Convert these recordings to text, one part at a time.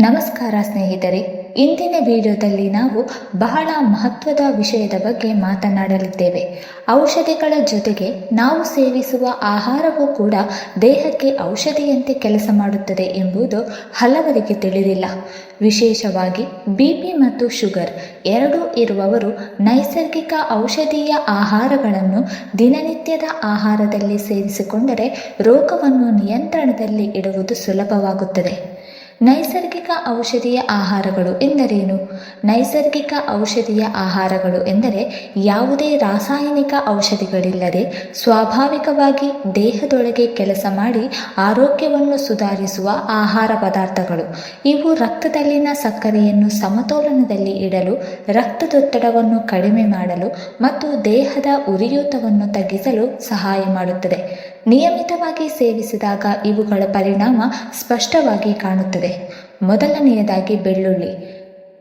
ನಮಸ್ಕಾರ ಸ್ನೇಹಿತರೆ, ಇಂದಿನ ವಿಡಿಯೋದಲ್ಲಿ ನಾವು ಬಹಳ ಮಹತ್ವದ ವಿಷಯದ ಬಗ್ಗೆ ಮಾತನಾಡಲಿದ್ದೇವೆ. ಔಷಧಿಗಳ ಜೊತೆಗೆ ನಾವು ಸೇವಿಸುವ ಆಹಾರವೂ ಕೂಡ ದೇಹಕ್ಕೆ ಔಷಧಿಯಂತೆ ಕೆಲಸ ಮಾಡುತ್ತದೆ ಎಂಬುದು ಹಲವರಿಗೆ ತಿಳಿದಿಲ್ಲ. ವಿಶೇಷವಾಗಿ ಬಿ ಪಿ ಮತ್ತು ಶುಗರ್ ಎರಡೂ ಇರುವವರು ನೈಸರ್ಗಿಕ ಔಷಧೀಯ ಆಹಾರಗಳನ್ನು ದಿನನಿತ್ಯದ ಆಹಾರದಲ್ಲಿ ಸೇವಿಸಿಕೊಂಡರೆ ರೋಗವನ್ನು ನಿಯಂತ್ರಣದಲ್ಲಿ ಇಡುವುದು ಸುಲಭವಾಗುತ್ತದೆ. ನೈಸರ್ಗಿಕ ಔಷಧೀಯ ಆಹಾರಗಳು ಎಂದರೇನು? ನೈಸರ್ಗಿಕ ಔಷಧೀಯ ಆಹಾರಗಳು ಎಂದರೆ ಯಾವುದೇ ರಾಸಾಯನಿಕ ಔಷಧಿಗಳಿಲ್ಲದೆ ಸ್ವಾಭಾವಿಕವಾಗಿ ದೇಹದೊಳಗೆ ಕೆಲಸ ಮಾಡಿ ಆರೋಗ್ಯವನ್ನು ಸುಧಾರಿಸುವ ಆಹಾರ ಪದಾರ್ಥಗಳು. ಇವು ರಕ್ತದಲ್ಲಿನ ಸಕ್ಕರೆಯನ್ನು ಸಮತೋಲನದಲ್ಲಿ ಇಡಲು, ರಕ್ತದೊತ್ತಡವನ್ನು ಕಡಿಮೆ ಮಾಡಲು ಮತ್ತು ದೇಹದ ಉರಿಯೂತವನ್ನು ತಗ್ಗಿಸಲು ಸಹಾಯ ಮಾಡುತ್ತದೆ. ನಿಯಮಿತವಾಗಿ ಸೇವಿಸಿದಾಗ ಇವುಗಳ ಪರಿಣಾಮ ಸ್ಪಷ್ಟವಾಗಿ ಕಾಣುತ್ತದೆ. ಮೊದಲನೆಯದಾಗಿ ಬೆಳ್ಳುಳ್ಳಿ.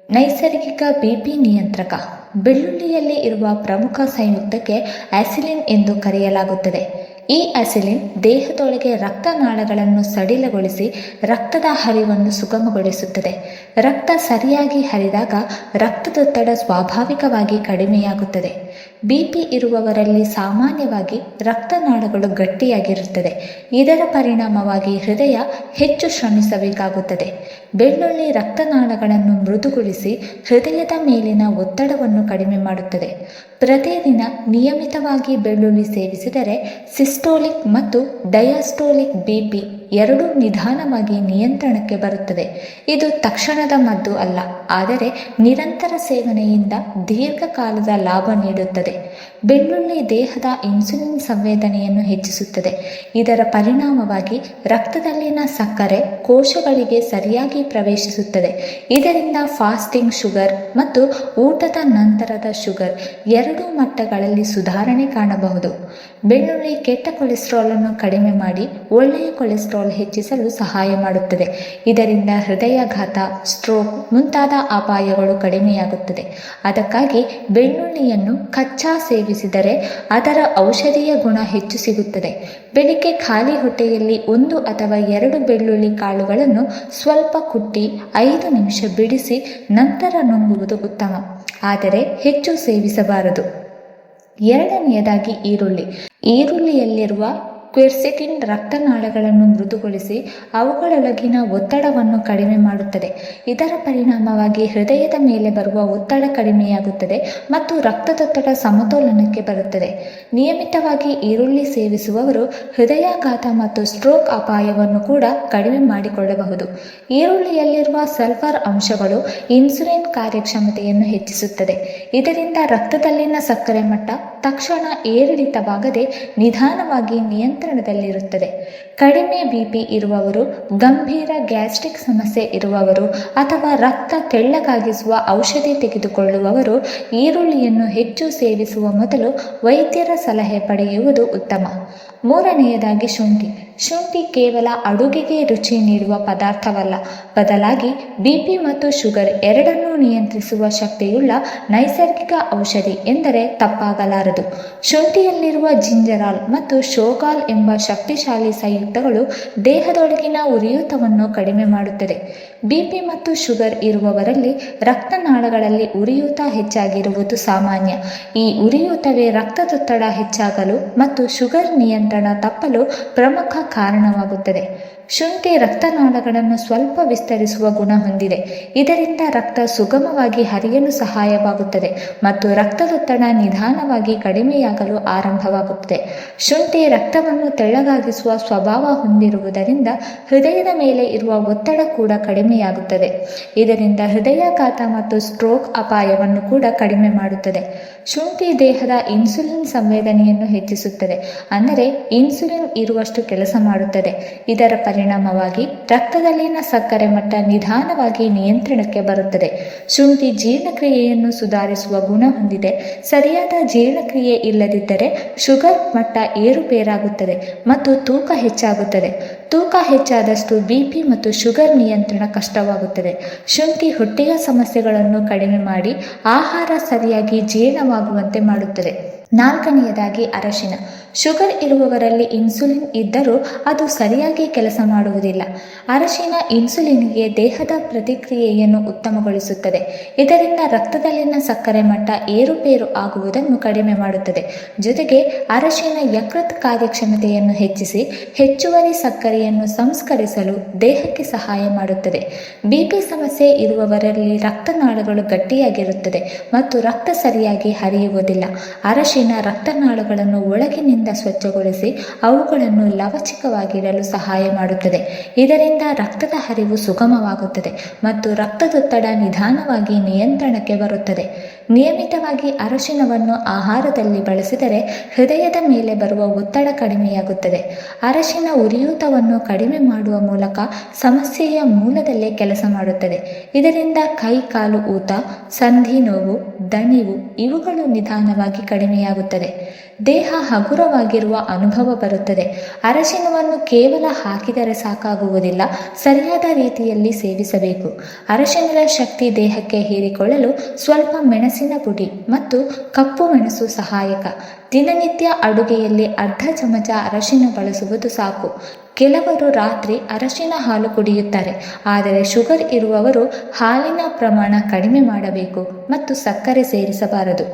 ನೈಸರ್ಗಿಕ ಬಿಪಿ ನಿಯಂತ್ರಕ. ಬೆಳ್ಳುಳ್ಳಿಯಲ್ಲಿ ಇರುವ ಪ್ರಮುಖ ಸಂಯುಕ್ತಕ್ಕೆ ಆಸಿಲಿನ್ ಎಂದು ಕರೆಯಲಾಗುತ್ತದೆ. ಈ ಆಸಿಲಿನ್ ದೇಹದೊಳಗೆ ರಕ್ತನಾಳಗಳನ್ನು ಸಡಿಲಗೊಳಿಸಿ ರಕ್ತದ ಹರಿವನ್ನು ಸುಗಮಗೊಳಿಸುತ್ತದೆ. ರಕ್ತ ಸರಿಯಾಗಿ ಹರಿದಾಗ ರಕ್ತದೊತ್ತಡ ಸ್ವಾಭಾವಿಕವಾಗಿ ಕಡಿಮೆಯಾಗುತ್ತದೆ. ಬಿಪಿ ಇರುವವರಲ್ಲಿ ಸಾಮಾನ್ಯವಾಗಿ ರಕ್ತನಾಳಗಳು ಗಟ್ಟಿಯಾಗಿರುತ್ತದೆ. ಇದರ ಪರಿಣಾಮವಾಗಿ ಹೃದಯ ಹೆಚ್ಚು ಶ್ರಮಿಸಬೇಕಾಗುತ್ತದೆ. ಬೆಳ್ಳುಳ್ಳಿ ರಕ್ತನಾಳಗಳನ್ನು ಮೃದುಗೊಳಿಸಿ ಹೃದಯದ ಮೇಲಿನ ಒತ್ತಡವನ್ನು ಕಡಿಮೆ ಮಾಡುತ್ತದೆ. ಪ್ರತಿದಿನ ನಿಯಮಿತವಾಗಿ ಬೆಳ್ಳುಳ್ಳಿ ಸೇವಿಸಿದರೆ ಸಿಸ್ಟೋಲಿಕ್ ಮತ್ತು ಡಯಾಸ್ಟೋಲಿಕ್ ಬಿಪಿ ಎರಡೂ ನಿಧಾನವಾಗಿ ನಿಯಂತ್ರಣಕ್ಕೆ ಬರುತ್ತದೆ. ಇದು ತಕ್ಷಣದ ಮದ್ದು ಅಲ್ಲ, ಆದರೆ ನಿರಂತರ ಸೇವನೆಯಿಂದ ದೀರ್ಘಕಾಲದ ಲಾಭ ನೀಡುತ್ತದೆ. ಬೆಳ್ಳುಳ್ಳಿ ದೇಹದ ಇನ್ಸುಲಿನ್ ಸಂವೇದನೆಯನ್ನು ಹೆಚ್ಚಿಸುತ್ತದೆ. ಇದರ ಪರಿಣಾಮವಾಗಿ ರಕ್ತದಲ್ಲಿನ ಸಕ್ಕರೆ ಕೋಶಗಳಿಗೆ ಸರಿಯಾಗಿ ಪ್ರವೇಶಿಸುತ್ತದೆ. ಇದರಿಂದ ಫಾಸ್ಟಿಂಗ್ ಶುಗರ್ ಮತ್ತು ಊಟದ ನಂತರದ ಶುಗರ್ ಎರಡೂ ಮಟ್ಟಗಳಲ್ಲಿ ಸುಧಾರಣೆ ಕಾಣಬಹುದು. ಬೆಳ್ಳುಳ್ಳಿ ಕೆಟ್ಟ ಕೊಲೆಸ್ಟ್ರಾಲ್ ಅನ್ನು ಕಡಿಮೆ ಮಾಡಿ ಒಳ್ಳೆಯ ಕೊಲೆಸ್ಟ್ರಾಲ್ ಹೆಚ್ಚಿಸಲು ಸಹಾಯ ಮಾಡುತ್ತದೆ. ಇದರಿಂದ ಹೃದಯಾಘಾತ, ಸ್ಟ್ರೋಕ್ ಮುಂತಾದ ಅಪಾಯಗಳು ಕಡಿಮೆಯಾಗುತ್ತದೆ. ಅದಕ್ಕಾಗಿ ಬೆಳ್ಳುಳ್ಳಿಯನ್ನು ಕಚ್ಚಾ ಸೇವಿಸಿದರೆ ಅದರ ಔಷಧೀಯ ಗುಣ ಹೆಚ್ಚು ಸಿಗುತ್ತದೆ. ಬೆಳಿಗ್ಗೆ ಖಾಲಿ ಹೊಟ್ಟೆಯಲ್ಲಿ ಒಂದು ಅಥವಾ ಎರಡು ಬೆಳ್ಳುಳ್ಳಿ ಕಾಳುಗಳನ್ನು ಸ್ವಲ್ಪ ಕುಟ್ಟಿ ಐದು ನಿಮಿಷ ಬಿಡಿಸಿ ನಂತರ ನುಂಗುವುದು ಉತ್ತಮ. ಆದರೆ ಹೆಚ್ಚು ಸೇವಿಸಬಾರದು. ಎರಡನೆಯದಾಗಿ ಈರುಳ್ಳಿ. ಈರುಳ್ಳಿಯಲ್ಲಿರುವ ಕ್ವೆರ್ಸೆಟಿನ್ ರಕ್ತನಾಳಗಳನ್ನು ಮೃದುಗೊಳಿಸಿ ಅವುಗಳೊಳಗಿನ ಒತ್ತಡವನ್ನು ಕಡಿಮೆ ಮಾಡುತ್ತದೆ. ಇದರ ಪರಿಣಾಮವಾಗಿ ಹೃದಯದ ಮೇಲೆ ಬರುವ ಒತ್ತಡ ಕಡಿಮೆಯಾಗುತ್ತದೆ ಮತ್ತು ರಕ್ತದೊತ್ತಡ ಸಮತೋಲನಕ್ಕೆ ಬರುತ್ತದೆ. ನಿಯಮಿತವಾಗಿ ಈರುಳ್ಳಿ ಸೇವಿಸುವವರು ಹೃದಯಾಘಾತ ಮತ್ತು ಸ್ಟ್ರೋಕ್ ಅಪಾಯವನ್ನು ಕೂಡ ಕಡಿಮೆ ಮಾಡಿಕೊಳ್ಳಬಹುದು. ಈರುಳ್ಳಿಯಲ್ಲಿರುವ ಸಲ್ಫರ್ ಅಂಶಗಳು ಇನ್ಸುಲಿನ್ ಕಾರ್ಯಕ್ಷಮತೆಯನ್ನು ಹೆಚ್ಚಿಸುತ್ತದೆ. ಇದರಿಂದ ರಕ್ತದಲ್ಲಿನ ಸಕ್ಕರೆ ಮಟ್ಟ ತಕ್ಷಣ ಏರಿಳಿತವಾಗದೆ ನಿಧಾನವಾಗಿ ನಿಯಂತ್ರಣದಲ್ಲಿರುತ್ತದೆ. ಕಡಿಮೆ ಬಿಪಿ ಇರುವವರು, ಗಂಭೀರ ಗ್ಯಾಸ್ಟ್ರಿಕ್ ಸಮಸ್ಯೆ ಇರುವವರು ಅಥವಾ ರಕ್ತ ತೆಳ್ಳಗಾಗಿಸುವ ಔಷಧಿ ತೆಗೆದುಕೊಳ್ಳುವವರು, ಈರುಳ್ಳಿಯನ್ನು ಹೆಚ್ಚು ಸೇವಿಸುವ ಮೊದಲು ವೈದ್ಯರ ಸಲಹೆ ಪಡೆಯುವುದು ಉತ್ತಮ. ಮೂರನೆಯದಾಗಿ ಶುಂಠಿ. ಶುಂಠಿ ಕೇವಲ ಅಡುಗೆಗೆ ರುಚಿ ನೀಡುವ ಪದಾರ್ಥವಲ್ಲ. ಬದಲಾಗಿ ಬಿಪಿ ಮತ್ತು ಶುಗರ್ ಎರಡನ್ನೂ ನಿಯಂತ್ರಿಸುವ ಶಕ್ತಿಯುಳ್ಳ ನೈಸರ್ಗಿಕ ಔಷಧಿ ಎಂದರೆ ತಪ್ಪಾಗಲಾರದು. ಶುಂಠಿಯಲ್ಲಿರುವ ಜಿಂಜರಾಲ್ ಮತ್ತು ಶೋಗಾಲ್ ಎಂಬ ಶಕ್ತಿಶಾಲಿ ಸಂಯುಕ್ತಗಳು ದೇಹದೊಳಗಿನ ಉರಿಯೂತವನ್ನು ಕಡಿಮೆ ಮಾಡುತ್ತದೆ. ಬಿಪಿ ಮತ್ತು ಶುಗರ್ ಇರುವವರಲ್ಲಿ ರಕ್ತನಾಳಗಳಲ್ಲಿ ಉರಿಯೂತ ಹೆಚ್ಚಾಗಿರುವುದು ಸಾಮಾನ್ಯ. ಈ ಉರಿಯೂತವೇ ರಕ್ತದೊತ್ತಡ ಹೆಚ್ಚಾಗಲು ಮತ್ತು ಶುಗರ್ ನಿಯಂತ್ರಣ ತಪ್ಪಲು ಪ್ರಮುಖ ಕಾರಣವಾಗುತ್ತದೆ. ಶುಂಠಿ ರಕ್ತನಾಳಗಳನ್ನು ಸ್ವಲ್ಪ ವಿಸ್ತರಿಸುವ ಗುಣ ಹೊಂದಿದೆ. ಇದರಿಂದ ರಕ್ತ ಸುಗಮವಾಗಿ ಹರಿಯಲು ಸಹಾಯವಾಗುತ್ತದೆ ಮತ್ತು ರಕ್ತದೊತ್ತಡ ನಿಧಾನವಾಗಿ ಕಡಿಮೆಯಾಗಲು ಆರಂಭವಾಗುತ್ತದೆ. ಶುಂಠಿ ರಕ್ತವನ್ನು ತೆಳ್ಳಗಾಗಿಸುವ ಸ್ವಭಾವ ಹೊಂದಿರುವುದರಿಂದ ಹೃದಯದ ಮೇಲೆ ಇರುವ ಒತ್ತಡ ಕೂಡ ಕಡಿಮೆಯಾಗುತ್ತದೆ. ಇದರಿಂದ ಹೃದಯಾಘಾತ ಮತ್ತು ಸ್ಟ್ರೋಕ್ ಅಪಾಯವನ್ನು ಕೂಡ ಕಡಿಮೆ ಮಾಡುತ್ತದೆ. ಶುಂಠಿ ದೇಹದ ಇನ್ಸುಲಿನ್ ಸಂವೇದನೆಯನ್ನು ಹೆಚ್ಚಿಸುತ್ತದೆ. ಅಂದರೆ ಇನ್ಸುಲಿನ್ ಇರುವಷ್ಟು ಕೆಲಸ ಮಾಡುತ್ತದೆ. ಇದರ ಪರಿಣಾಮವಾಗಿ ರಕ್ತದಲ್ಲಿನ ಸಕ್ಕರೆ ಮಟ್ಟ ನಿಧಾನವಾಗಿ ನಿಯಂತ್ರಣಕ್ಕೆ ಬರುತ್ತದೆ. ಶುಂಠಿ ಜೀರ್ಣಕ್ರಿಯೆಯನ್ನು ಸುಧಾರಿಸುವ ಗುಣ ಹೊಂದಿದೆ. ಸರಿಯಾದ ಜೀರ್ಣಕ್ರಿಯೆ ಇಲ್ಲದಿದ್ದರೆ ಶುಗರ್ ಮಟ್ಟ ಏರುಪೇರಾಗುತ್ತದೆ ಮತ್ತು ತೂಕ ಹೆಚ್ಚಾಗುತ್ತದೆ. ತೂಕ ಹೆಚ್ಚಾದಷ್ಟು ಬಿಪಿ ಮತ್ತು ಶುಗರ್ ನಿಯಂತ್ರಣ ಕಷ್ಟವಾಗುತ್ತದೆ. ಶುಂಠಿ ಹೊಟ್ಟೆಯ ಸಮಸ್ಯೆಗಳನ್ನು ಕಡಿಮೆ ಮಾಡಿ ಆಹಾರ ಸರಿಯಾಗಿ ಜೀರ್ಣವಾಗುವಂತೆ ಮಾಡುತ್ತದೆ. ನಾಲ್ಕನೆಯದಾಗಿ ಅರಶಿನ. ಶುಗರ್ ಇರುವವರಲ್ಲಿ ಇನ್ಸುಲಿನ್ ಇದ್ದರೂ ಅದು ಸರಿಯಾಗಿ ಕೆಲಸ ಮಾಡುವುದಿಲ್ಲ. ಅರಶಿನ ಇನ್ಸುಲಿನ್ಗೆ ದೇಹದ ಪ್ರತಿಕ್ರಿಯೆಯನ್ನು ಉತ್ತಮಗೊಳಿಸುತ್ತದೆ. ಇದರಿಂದ ರಕ್ತದಲ್ಲಿನ ಸಕ್ಕರೆ ಮಟ್ಟ ಏರುಪೇರು ಆಗುವುದನ್ನು ಕಡಿಮೆ ಮಾಡುತ್ತದೆ. ಜೊತೆಗೆ ಅರಶಿನ ಯಕೃತ್ ಕಾರ್ಯಕ್ಷಮತೆಯನ್ನು ಹೆಚ್ಚಿಸಿ ಹೆಚ್ಚುವರಿ ಸಕ್ಕರೆಯನ್ನು ಸಂಸ್ಕರಿಸಲು ದೇಹಕ್ಕೆ ಸಹಾಯ ಮಾಡುತ್ತದೆ. ಬಿಪಿ ಸಮಸ್ಯೆ ಇರುವವರಲ್ಲಿ ರಕ್ತನಾಳಗಳು ಗಟ್ಟಿಯಾಗಿರುತ್ತದೆ ಮತ್ತು ರಕ್ತ ಸರಿಯಾಗಿ ಹರಿಯುವುದಿಲ್ಲ. ಅರಶಿನ ರಕ್ತನಾಳಗಳನ್ನು ಒಳಗಿನಿಂದ ಸ್ವಚ್ಛಗೊಳಿಸಿ ಅವುಗಳನ್ನು ಲವಚಿಕವಾಗಿರಲು ಸಹಾಯ ಮಾಡುತ್ತದೆ. ಇದರಿಂದ ರಕ್ತದ ಹರಿವು ಸುಗಮವಾಗುತ್ತದೆ ಮತ್ತು ರಕ್ತದೊತ್ತಡ ನಿಧಾನವಾಗಿ ನಿಯಂತ್ರಣಕ್ಕೆ ಬರುತ್ತದೆ. ನಿಯಮಿತವಾಗಿ ಅರಶಿನವನ್ನು ಆಹಾರದಲ್ಲಿ ಬಳಸಿದರೆ ಹೃದಯದ ಮೇಲೆ ಬರುವ ಒತ್ತಡ ಕಡಿಮೆಯಾಗುತ್ತದೆ. ಅರಶಿನ ಉರಿಯೂತವನ್ನು ಕಡಿಮೆ ಮಾಡುವ ಮೂಲಕ ಸಮಸ್ಯೆಯ ಮೂಲದಲ್ಲೇ ಕೆಲಸ ಮಾಡುತ್ತದೆ. ಇದರಿಂದ ಕೈ, ಕಾಲು ಊತ, ಸಂಧಿ ನೋವು, ದಣಿವು ಇವುಗಳು ನಿಧಾನವಾಗಿ ಕಡಿಮೆಯಾಗುತ್ತದೆ. ದೇಹ ಹಗುರವಾಗಿರುವ ಅನುಭವ ಬರುತ್ತದೆ. ಅರಶಿನವನ್ನು ಕೇವಲ ಹಾಕಿದರೆ ಸಾಕಾಗುವುದಿಲ್ಲ. ಸರಿಯಾದ ರೀತಿಯಲ್ಲಿ ಸೇವಿಸಬೇಕು. ಅರಶಿನದ ಶಕ್ತಿ ದೇಹಕ್ಕೆ ಹೀರಿಕೊಳ್ಳಲು ಸ್ವಲ್ಪ ಮೆಣಸಿನ ಪುಡಿ ಮತ್ತು ಕಪ್ಪು ಮೆಣಸು ಸಹಾಯಕ. ದಿನನಿತ್ಯ ಅಡುಗೆಯಲ್ಲಿ ಅರ್ಧ ಚಮಚ ಅರಶಿನ ಬಳಸುವುದು ಸಾಕು. ಕೆಲವರು ರಾತ್ರಿ ಅರಶಿನ ಹಾಲು ಕುಡಿಯುತ್ತಾರೆ, ಆದರೆ ಶುಗರ್ ಇರುವವರು ಹಾಲಿನ ಪ್ರಮಾಣ ಕಡಿಮೆ ಮಾಡಬೇಕು ಮತ್ತು ಸಕ್ಕರೆ ಸೇರಿಸಬಾರದು.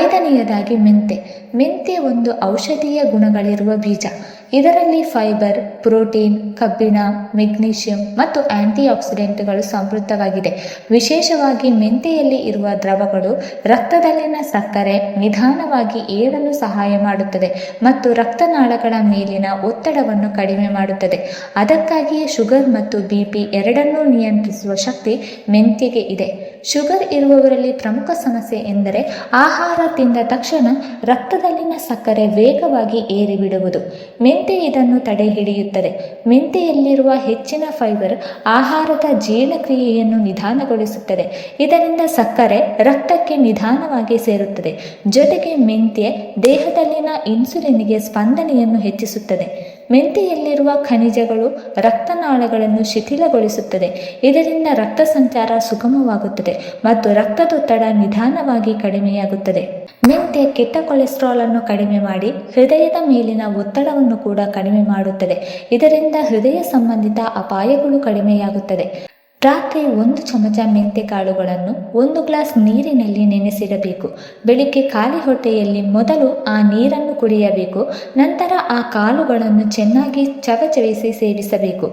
ಐದನೆಯದಾಗಿ ಮೆಂತೆ. ಮೆಂತೆ ಒಂದು ಔಷಧೀಯ ಗುಣಗಳಿರುವ ಬೀಜ. ಇದರಲ್ಲಿ ಫೈಬರ್, ಪ್ರೋಟೀನ್, ಕಬ್ಬಿಣ, ಮೆಗ್ನೀಷಿಯಂ ಮತ್ತು ಆಂಟಿಆಕ್ಸಿಡೆಂಟ್ಗಳು ಸಮೃದ್ಧವಾಗಿದೆ. ವಿಶೇಷವಾಗಿ ಮೆಂತೆಯಲ್ಲಿ ಇರುವ ದ್ರವಗಳು ರಕ್ತದಲ್ಲಿನ ಸಕ್ಕರೆ, ನಿಧಾನವಾಗಿ ಏರಲು ಸಹಾಯ ಮಾಡುತ್ತದೆ ಮತ್ತು ರಕ್ತನಾಳಗಳ ಮೇಲಿನ ಒತ್ತಡವನ್ನು ಕಡಿಮೆ ಮಾಡುತ್ತದೆ. ಅದಕ್ಕಾಗಿಯೇ ಶುಗರ್ ಮತ್ತು ಬಿಪಿ ಎರಡನ್ನೂ ನಿಯಂತ್ರಿಸುವ ಶಕ್ತಿ ಮೆಂತೆಗೆ ಇದೆ. ಶುಗರ್ ಇರುವವರಲ್ಲಿ ಪ್ರಮುಖ ಸಮಸ್ಯೆ ಎಂದರೆ ಆಹಾರ ತಿಂದ ತಕ್ಷಣ ರಕ್ತದಲ್ಲಿನ ಸಕ್ಕರೆ ವೇಗವಾಗಿ ಏರಿಬಿಡುವುದು. ಮೆಂತೆ ಇದನ್ನು ತಡೆ ಹಿಡಿಯುತ್ತದೆ. ಮೆಂತೆಯಲ್ಲಿರುವ ಹೆಚ್ಚಿನ ಫೈಬರ್ ಆಹಾರದ ಜೀರ್ಣಕ್ರಿಯೆಯನ್ನು ನಿಧಾನಗೊಳಿಸುತ್ತದೆ. ಇದರಿಂದ ಸಕ್ಕರೆ ರಕ್ತಕ್ಕೆ ನಿಧಾನವಾಗಿ ಸೇರುತ್ತದೆ. ಜೊತೆಗೆ ಮೆಂತೆ ದೇಹದಲ್ಲಿನ ಇನ್ಸುಲಿನ್ಗೆ ಸ್ಪಂದನೆಯನ್ನು ಹೆಚ್ಚಿಸುತ್ತದೆ. ಮೆಂತೆಯಲ್ಲಿರುವ ಖನಿಜಗಳು ರಕ್ತನಾಳಗಳನ್ನು ಶಿಥಿಲಗೊಳಿಸುತ್ತದೆ. ಇದರಿಂದ ರಕ್ತ ಸಂಚಾರ ಸುಗಮವಾಗುತ್ತದೆ ಮತ್ತು ರಕ್ತದೊತ್ತಡ ನಿಧಾನವಾಗಿ ಕಡಿಮೆಯಾಗುತ್ತದೆ. ಮೆಂತೆ ಕೆಟ್ಟ ಕೊಲೆಸ್ಟ್ರಾಲ್ ಅನ್ನು ಕಡಿಮೆ ಮಾಡಿ ಹೃದಯದ ಮೇಲಿನ ಒತ್ತಡವನ್ನು ಕೂಡ ಕಡಿಮೆ ಮಾಡುತ್ತದೆ. ಇದರಿಂದ ಹೃದಯ ಸಂಬಂಧಿತ ಅಪಾಯಗಳು ಕಡಿಮೆಯಾಗುತ್ತದೆ. ರಾತ್ರಿ ಒಂದು ಚಮಚ ಮೆಂತೆ ಕಾಳುಗಳನ್ನು ಒಂದು ಗ್ಲಾಸ್ ನೀರಿನಲ್ಲಿ ನೆನೆಸಿಡಬೇಕು. ಬೆಳಿಗ್ಗೆ ಖಾಲಿ ಹೊಟ್ಟೆಯಲ್ಲಿ ಮೊದಲು ಆ ನೀರನ್ನು ಕುಡಿಯಬೇಕು. ನಂತರ ಆ ಕಾಳುಗಳನ್ನು ಚೆನ್ನಾಗಿ ಚವಚವಿಸಿ ಸೇವಿಸಬೇಕು.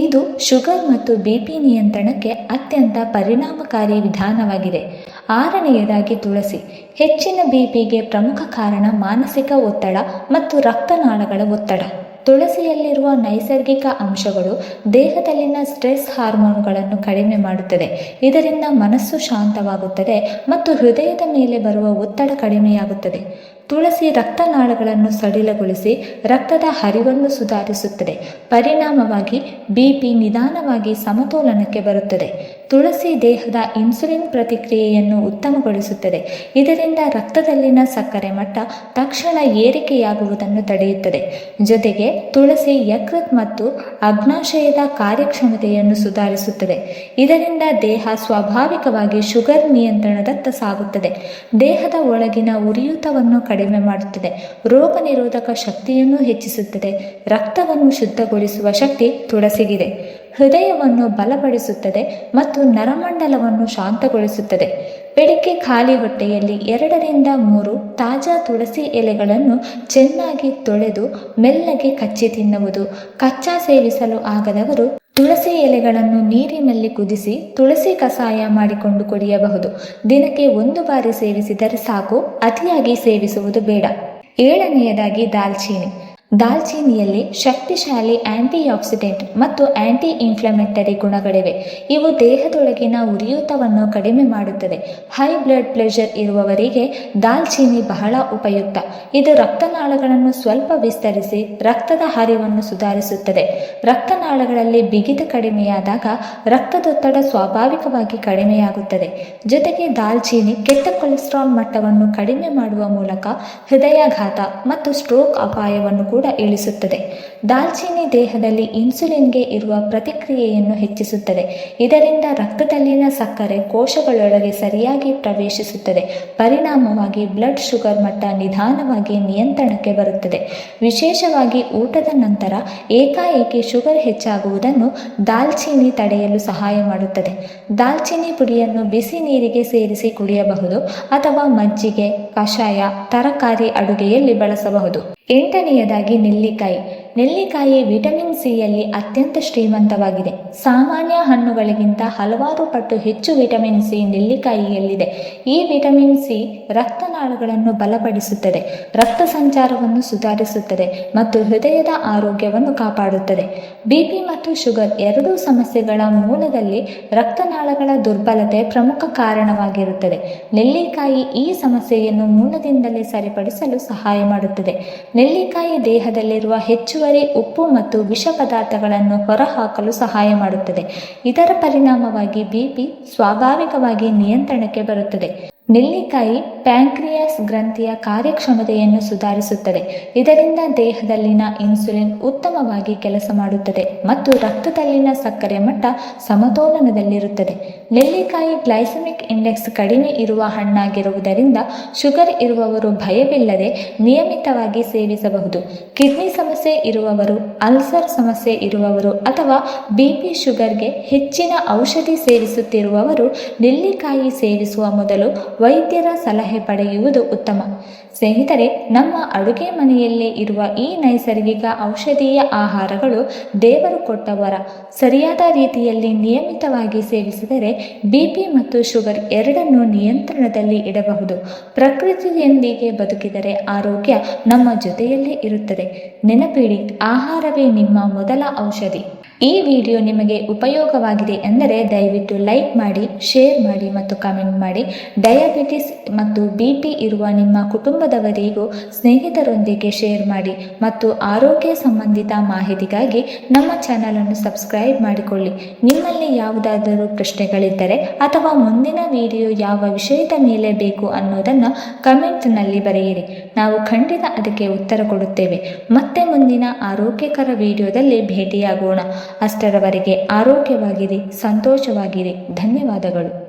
ಇದು ಶುಗರ್ ಮತ್ತು ಬಿ ಪಿ ನಿಯಂತ್ರಣಕ್ಕೆ ಅತ್ಯಂತ ಪರಿಣಾಮಕಾರಿ ವಿಧಾನವಾಗಿದೆ. ಆರನೆಯದಾಗಿ ತುಳಸಿ. ಹೆಚ್ಚಿನ ಬಿ ಪಿಗೆ ಪ್ರಮುಖ ಕಾರಣ ಮಾನಸಿಕ ಒತ್ತಡ ಮತ್ತು ರಕ್ತನಾಳಗಳ ಒತ್ತಡ. ತುಳಸಿಯಲ್ಲಿರುವ ನೈಸರ್ಗಿಕ ಅಂಶಗಳು ದೇಹದಲ್ಲಿನ ಸ್ಟ್ರೆಸ್ ಹಾರ್ಮೋನುಗಳನ್ನು ಕಡಿಮೆ ಮಾಡುತ್ತದೆ. ಇದರಿಂದ ಮನಸ್ಸು ಶಾಂತವಾಗುತ್ತದೆ ಮತ್ತು ಹೃದಯದ ಮೇಲೆ ಬರುವ ಒತ್ತಡ ಕಡಿಮೆಯಾಗುತ್ತದೆ. ತುಳಸಿ ರಕ್ತನಾಳಗಳನ್ನು ಸಡಿಲಗೊಳಿಸಿ ರಕ್ತದ ಹರಿವನ್ನು ಸುಧಾರಿಸುತ್ತದೆ. ಪರಿಣಾಮವಾಗಿ ಬಿಪಿ ನಿಧಾನವಾಗಿ ಸಮತೋಲನಕ್ಕೆ ಬರುತ್ತದೆ. ತುಳಸಿ ದೇಹದ ಇನ್ಸುಲಿನ್ ಪ್ರತಿಕ್ರಿಯೆಯನ್ನು ಉತ್ತಮಗೊಳಿಸುತ್ತದೆ. ಇದರಿಂದ ರಕ್ತದಲ್ಲಿನ ಸಕ್ಕರೆ ಮಟ್ಟ ತಕ್ಷಣ ಏರಿಕೆಯಾಗುವುದನ್ನು ತಡೆಯುತ್ತದೆ. ಜೊತೆಗೆ ತುಳಸಿ ಯಕೃತ್ ಮತ್ತು ಅಗ್ನಾಶಯದ ಕಾರ್ಯಕ್ಷಮತೆಯನ್ನು ಸುಧಾರಿಸುತ್ತದೆ. ಇದರಿಂದ ದೇಹ ಸ್ವಾಭಾವಿಕವಾಗಿ ಶುಗರ್ ನಿಯಂತ್ರಣದತ್ತ ಸಾಗುತ್ತದೆ. ದೇಹದ ಒಳಗಿನ ಉರಿಯೂತವನ್ನು ಕಡಿಮೆ ಮಾಡುತ್ತದೆ. ರೋಗ ನಿರೋಧಕ ಶಕ್ತಿಯನ್ನು ಹೆಚ್ಚಿಸುತ್ತದೆ. ರಕ್ತವನ್ನು ಶುದ್ಧಗೊಳಿಸುವ ಶಕ್ತಿ ತುಳಸಿಗಿದೆ. ಹೃದಯವನ್ನು ಬಲಪಡಿಸುತ್ತದೆ ಮತ್ತು ನರಮಂಡಲವನ್ನು ಶಾಂತಗೊಳಿಸುತ್ತದೆ. ಬೆಳಿಗ್ಗೆ ಖಾಲಿ ಹೊಟ್ಟೆಯಲ್ಲಿ ಎರಡರಿಂದ ಮೂರು ತಾಜಾ ತುಳಸಿ ಎಲೆಗಳನ್ನು ಚೆನ್ನಾಗಿ ತೊಳೆದು ಮೆಲ್ಲಗೆ ಕಚ್ಚಿ ತಿನ್ನುವುದು. ಕಚ್ಚಾ ಸೇವಿಸಲು ಆಗದವರು ತುಳಸಿ ಎಲೆಗಳನ್ನು ನೀರಿನಲ್ಲಿ ಕುದಿಸಿ ತುಳಸಿ ಕಷಾಯ ಮಾಡಿಕೊಂಡು ಕುಡಿಯಬಹುದು. ದಿನಕ್ಕೆ ಒಂದು ಬಾರಿ ಸೇವಿಸಿದರೆ ಸಾಕು. ಅತಿಯಾಗಿ ಸೇವಿಸುವುದು ಬೇಡ. ಏಳನೆಯದಾಗಿ ದಾಲ್ಚೀನಿ. ದಾಲ್ಚೀನಿಯಲ್ಲಿ ಶಕ್ತಿಶಾಲಿ ಆಕ್ಸಿಡೆಂಟ್ ಮತ್ತು ಆಂಟಿ ಇನ್ಫ್ಲಮೆಟರಿ ಗುಣಗಳಿವೆ. ಇವು ದೇಹದೊಳಗಿನ ಉರಿಯೂತವನ್ನು ಕಡಿಮೆ ಮಾಡುತ್ತದೆ. ಹೈ ಬ್ಲಡ್ ಪ್ರೆಷರ್ ಇರುವವರಿಗೆ ದಾಲ್ಚೀನಿ ಬಹಳ ಉಪಯುಕ್ತ. ಇದು ರಕ್ತನಾಳಗಳನ್ನು ಸ್ವಲ್ಪ ವಿಸ್ತರಿಸಿ ರಕ್ತದ ಹರಿವನ್ನು ಸುಧಾರಿಸುತ್ತದೆ. ರಕ್ತನಾಳಗಳಲ್ಲಿ ಬಿಗಿತ ಕಡಿಮೆಯಾದಾಗ ರಕ್ತದೊತ್ತಡ ಸ್ವಾಭಾವಿಕವಾಗಿ ಕಡಿಮೆಯಾಗುತ್ತದೆ. ಜೊತೆಗೆ ದಾಲ್ಚೀನಿ ಕೆಟ್ಟ ಕೊಲೆಸ್ಟ್ರಾಲ್ ಮಟ್ಟವನ್ನು ಕಡಿಮೆ ಮಾಡುವ ಮೂಲಕ ಹೃದಯಾಘಾತ ಮತ್ತು ಸ್ಟ್ರೋಕ್ ಅಪಾಯವನ್ನು ಕೂಡ ಕೂಡ ಇಳಿಸುತ್ತದೆ. ದಾಲ್ಚಿನ್ನಿ ದೇಹದಲ್ಲಿ ಇನ್ಸುಲಿನ್ಗೆ ಇರುವ ಪ್ರತಿಕ್ರಿಯೆಯನ್ನು ಹೆಚ್ಚಿಸುತ್ತದೆ. ಇದರಿಂದ ರಕ್ತದಲ್ಲಿನ ಸಕ್ಕರೆ ಕೋಶಗಳೊಳಗೆ ಸರಿಯಾಗಿ ಪ್ರವೇಶಿಸುತ್ತದೆ. ಪರಿಣಾಮವಾಗಿ ಬ್ಲಡ್ ಶುಗರ್ ಮಟ್ಟ ನಿಧಾನವಾಗಿ ನಿಯಂತ್ರಣಕ್ಕೆ ಬರುತ್ತದೆ. ವಿಶೇಷವಾಗಿ ಊಟದ ನಂತರ ಏಕಾಏಕಿ ಶುಗರ್ ಹೆಚ್ಚಾಗುವುದನ್ನು ದಾಲ್ಚೀನಿ ತಡೆಯಲು ಸಹಾಯ ಮಾಡುತ್ತದೆ. ದಾಲ್ಚಿನ್ನಿ ಪುಡಿಯನ್ನು ಬಿಸಿ ನೀರಿಗೆ ಸೇರಿಸಿ ಕುಡಿಯಬಹುದು ಅಥವಾ ಮಜ್ಜಿಗೆ, ಕಷಾಯ, ತರಕಾರಿ ಅಡುಗೆಯಲ್ಲಿ ಬಳಸಬಹುದು. ಎಂಟನೆಯದಾಗಿ ನೆಲ್ಲಿಕಾಯಿ. ನೆಲ್ಲಿಕಾಯಿ ವಿಟಮಿನ್ ಸಿಯಲ್ಲಿ ಅತ್ಯಂತ ಶ್ರೀಮಂತವಾಗಿದೆ. ಸಾಮಾನ್ಯ ಹಣ್ಣುಗಳಿಗಿಂತ ಹಲವಾರು ಪಟ್ಟು ಹೆಚ್ಚು ವಿಟಮಿನ್ ಸಿ ನೆಲ್ಲಿಕಾಯಿಯಲ್ಲಿದೆ. ಈ ವಿಟಮಿನ್ ಸಿ ರಕ್ತನಾಳಗಳನ್ನು ಬಲಪಡಿಸುತ್ತದೆ. ರಕ್ತ ಸಂಚಾರವನ್ನು ಸುಧಾರಿಸುತ್ತದೆ ಮತ್ತು ಹೃದಯದ ಆರೋಗ್ಯವನ್ನು ಕಾಪಾಡುತ್ತದೆ. ಬಿಪಿ ಮತ್ತು ಶುಗರ್ ಎರಡೂ ಸಮಸ್ಯೆಗಳ ಮೂಲದಲ್ಲಿ ರಕ್ತನಾಳಗಳ ದುರ್ಬಲತೆ ಪ್ರಮುಖ ಕಾರಣವಾಗಿರುತ್ತದೆ. ನೆಲ್ಲಿಕಾಯಿ ಈ ಸಮಸ್ಯೆಯನ್ನು ಮೂಲದಿಂದಲೇ ಸರಿಪಡಿಸಲು ಸಹಾಯ ಮಾಡುತ್ತದೆ. ನೆಲ್ಲಿಕಾಯಿ ದೇಹದಲ್ಲಿರುವ ಹೆಚ್ಚುವರಿ ಉಪ್ಪು ಮತ್ತು ವಿಷ ಪದಾರ್ಥಗಳನ್ನು ಹೊರಹಾಕಲು ಸಹಾಯ ಮಾಡುತ್ತದೆ. ಇದರ ಪರಿಣಾಮವಾಗಿ ಬಿಪಿ ಸ್ವಾಭಾವಿಕವಾಗಿ ನಿಯಂತ್ರಣಕ್ಕೆ ಬರುತ್ತದೆ. ನೆಲ್ಲಿಕಾಯಿ ಪ್ಯಾಂಕ್ರಿಯಾಸ್ ಗ್ರಂಥಿಯ ಕಾರ್ಯಕ್ಷಮತೆಯನ್ನು ಸುಧಾರಿಸುತ್ತದೆ. ಇದರಿಂದ ದೇಹದಲ್ಲಿನ ಇನ್ಸುಲಿನ್ ಉತ್ತಮವಾಗಿ ಕೆಲಸ ಮಾಡುತ್ತದೆ ಮತ್ತು ರಕ್ತದಲ್ಲಿನ ಸಕ್ಕರೆ ಮಟ್ಟ ಸಮತೋಲನದಲ್ಲಿರುತ್ತದೆ. ನೆಲ್ಲಿಕಾಯಿ ಗ್ಲೈಸಮಿಕ್ ಇಂಡೆಕ್ಸ್ ಕಡಿಮೆ ಇರುವ ಹಣ್ಣಾಗಿರುವುದರಿಂದ ಶುಗರ್ ಇರುವವರು ಭಯವಿಲ್ಲದೆ ನಿಯಮಿತವಾಗಿ ಸೇವಿಸಬಹುದು. ಕಿಡ್ನಿ ಸಮಸ್ಯೆ ಇರುವವರು, ಅಲ್ಸರ್ ಸಮಸ್ಯೆ ಇರುವವರು ಅಥವಾ ಬಿಪಿ ಶುಗರ್ಗೆ ಹೆಚ್ಚಿನ ಔಷಧಿ ಸೇವಿಸುತ್ತಿರುವವರು ನೆಲ್ಲಿಕಾಯಿ ಸೇವಿಸುವ ಮೊದಲು ವೈದ್ಯರ ಸಲಹೆ ಪಡೆಯುವುದು ಉತ್ತಮ. ಸ್ನೇಹಿತರೆ, ನಮ್ಮ ಅಡುಗೆ ಮನೆಯಲ್ಲಿ ಇರುವ ಈ ನೈಸರ್ಗಿಕ ಔಷಧೀಯ ಆಹಾರಗಳು ದೇವರು ಕೊಟ್ಟವರ ಸರಿಯಾದ ರೀತಿಯಲ್ಲಿ ನಿಯಮಿತವಾಗಿ ಸೇವಿಸಿದರೆ ಬಿಪಿ ಮತ್ತು ಶುಗರ್ ಎರಡನ್ನೂ ನಿಯಂತ್ರಣದಲ್ಲಿ ಇಡಬಹುದು. ಪ್ರಕೃತಿಯೊಂದಿಗೆ ಬದುಕಿದರೆ ಆರೋಗ್ಯ ನಮ್ಮ ಜೊತೆಯಲ್ಲೇ ಇರುತ್ತದೆ. ನೆನಪಿಡಿ, ಆಹಾರವೇ ನಿಮ್ಮ ಮೊದಲ ಔಷಧಿ. ಈ ವಿಡಿಯೋ ನಿಮಗೆ ಉಪಯೋಗವಾಗಿದೆ ಎಂದರೆ ದಯವಿಟ್ಟು ಲೈಕ್ ಮಾಡಿ, ಶೇರ್ ಮಾಡಿ ಮತ್ತು ಕಮೆಂಟ್ ಮಾಡಿ. ಡಯಾಬಿಟಿಸ್ ಮತ್ತು ಬಿ ಪಿ ಇರುವ ನಿಮ್ಮ ಕುಟುಂಬದವರಿಗೂ ಸ್ನೇಹಿತರೊಂದಿಗೆ ಶೇರ್ ಮಾಡಿ ಮತ್ತು ಆರೋಗ್ಯ ಸಂಬಂಧಿತ ಮಾಹಿತಿಗಾಗಿ ನಮ್ಮ ಚಾನಲನ್ನು ಸಬ್ಸ್ಕ್ರೈಬ್ ಮಾಡಿಕೊಳ್ಳಿ. ನಿಮ್ಮಲ್ಲಿ ಯಾವುದಾದರೂ ಪ್ರಶ್ನೆಗಳಿದ್ದರೆ ಅಥವಾ ಮುಂದಿನ ವಿಡಿಯೋ ಯಾವ ವಿಷಯದ ಮೇಲೆ ಬೇಕು ಅನ್ನೋದನ್ನು ಕಮೆಂಟ್ನಲ್ಲಿ ಬರೆಯಿರಿ. ನಾವು ಖಂಡಿತ ಅದಕ್ಕೆ ಉತ್ತರ ಕೊಡುತ್ತೇವೆ. ಮತ್ತೆ ಮುಂದಿನ ಆರೋಗ್ಯಕರ ವಿಡಿಯೋದಲ್ಲಿ ಭೇಟಿಯಾಗೋಣ. ಅಷ್ಟರವರೆಗೆ ಆರೋಗ್ಯವಾಗಿರಿ ಸಂತೋಷವಾಗಿರಿ ಧನ್ಯವಾದಗಳು.